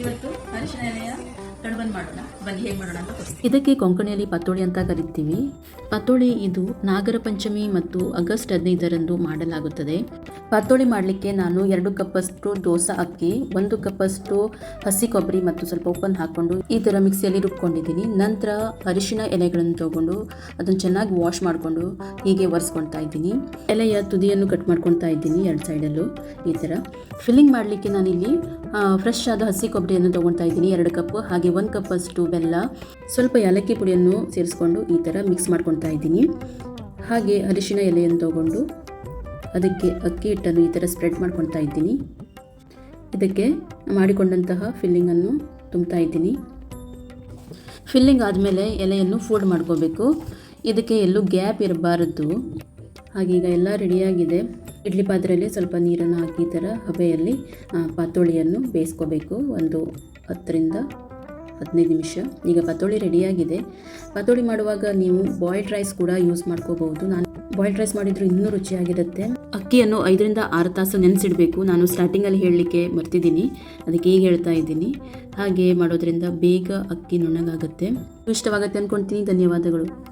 ಇವತ್ತು ಅರಿಶಿನ ಇದಕ್ಕೆ ಕೊಂಕಣಿಯಲ್ಲಿ ಪತ್ತೋಳಿ ಅಂತ ಕರಿತೀವಿ. ಪತ್ತೋಳಿ ಇದು ನಾಗರ ಪಂಚಮಿ ಮತ್ತು ಆಗಸ್ಟ್ ಹದಿನೈದರಂದು ಮಾಡಲಾಗುತ್ತದೆ. ಪತ್ತೋಳಿ ಮಾಡಲಿಕ್ಕೆ ನಾನು ಎರಡು ಕಪ್ಪಷ್ಟು ದೋಸೆ ಅಕ್ಕಿ, ಒಂದು ಕಪ್ಪಷ್ಟು ಹಸಿ ಕೊಬ್ಬರಿ ಮತ್ತು ಸ್ವಲ್ಪ ಉಪ್ಪನ್ನು ಹಾಕ್ಕೊಂಡು ಈ ಥರ ಮಿಕ್ಸಿಯಲ್ಲಿ ರುಬ್ಕೊಂಡಿದ್ದೀನಿ. ನಂತರ ಅರಿಶಿನ ಎಲೆಗಳನ್ನು ತಗೊಂಡು ಅದನ್ನು ಚೆನ್ನಾಗಿ ವಾಶ್ ಮಾಡಿಕೊಂಡು ಹೀಗೆ ಒರೆಸ್ಕೊಳ್ತಾ ಇದ್ದೀನಿ. ಎಲೆಯ ತುದಿಯನ್ನು ಕಟ್ ಮಾಡ್ಕೊಳ್ತಾ ಇದ್ದೀನಿ ಎರಡು ಸೈಡಲ್ಲೂ ಈ ಥರ. ಫಿಲ್ಲಿಂಗ್ ಮಾಡಲಿಕ್ಕೆ ನಾನಿಲ್ಲಿ ಫ್ರೆಶ್ ಆದ ಹಸಿ ಕೊಬ್ಬರಿಯನ್ನು ತೊಗೊಳ್ತಾ ಇದ್ದೀನಿ ಎರಡು ಕಪ್ ಹಾಗೆ ಒಂದು ಕಪ್ಪಷ್ಟು ಬೆಲ್ಲ, ಸ್ವಲ್ಪ ಏಲಕ್ಕಿ ಪುಡಿಯನ್ನು ಸೇರಿಸ್ಕೊಂಡು ಈ ಥರ ಮಿಕ್ಸ್ ಮಾಡ್ಕೊಳ್ತಾ ಇದ್ದೀನಿ. ಹಾಗೆ ಅರಿಶಿನ ಎಲೆಯನ್ನು ತಗೊಂಡು ಅದಕ್ಕೆ ಅಕ್ಕಿ ಹಿಟ್ಟನ್ನು ಈ ಥರ ಸ್ಪ್ರೆಡ್ ಮಾಡ್ಕೊಳ್ತಾ ಇದ್ದೀನಿ. ಇದಕ್ಕೆ ಮಾಡಿಕೊಂಡಂತಹ ಫಿಲ್ಲಿಂಗನ್ನು ತುಂಬ್ತಾ ಇದ್ದೀನಿ. ಫಿಲ್ಲಿಂಗ್ ಆದಮೇಲೆ ಎಲೆಯನ್ನು ಫೋಲ್ಡ್ ಮಾಡ್ಕೋಬೇಕು. ಇದಕ್ಕೆ ಎಲ್ಲೂ ಗ್ಯಾಪ್ ಇರಬಾರದು. ಹಾಗೀಗ ಎಲ್ಲ ರೆಡಿಯಾಗಿದೆ ಇಡ್ಲಿ ಪಾತ್ರೆಯಲ್ಲಿ ಸ್ವಲ್ಪ ನೀರನ್ನು ಹಾಕಿ ಈ ಥರ ಹಬೆಯಲ್ಲಿ ಪಾತೋಳಿಯನ್ನು ಬೇಯಿಸ್ಕೋಬೇಕು. ಒಂದು ಹತ್ತರಿಂದ ಹದಿನೈದು ನಿಮಿಷ. ಈಗ ಪತೋಳಿ ರೆಡಿಯಾಗಿದೆ. ಪತೋಳಿ ಮಾಡುವಾಗ ನೀವು ಬಾಯ್ಲ್ಡ್ ರೈಸ್ ಕೂಡ ಯೂಸ್ ಮಾಡ್ಕೋಬಹುದು. ನಾನು ಬಾಯ್ಲ್ಡ್ ರೈಸ್ ಮಾಡಿದ್ರು ಇನ್ನೂ ರುಚಿಯಾಗಿರುತ್ತೆ. ಅಕ್ಕಿಯನ್ನು ಐದರಿಂದ ಆರು ತಾಸು ನೆನೆಸಿಡಬೇಕು. ನಾನು ಸ್ಟಾರ್ಟಿಂಗಲ್ಲಿ ಹೇಳಲಿಕ್ಕೆ ಮರ್ತಿದ್ದೀನಿ. ಅದಕ್ಕೆ ಈಗ ಹೇಳ್ತಾ ಇದ್ದೀನಿ. ಹಾಗೆ ಮಾಡೋದ್ರಿಂದ ಬೇಗ ಅಕ್ಕಿ ನುಣ್ಣಗಾಗುತ್ತೆ. ಇಷ್ಟವಾಗುತ್ತೆ ಅಂದ್ಕೊಳ್ತೀನಿ ಧನ್ಯವಾದಗಳು.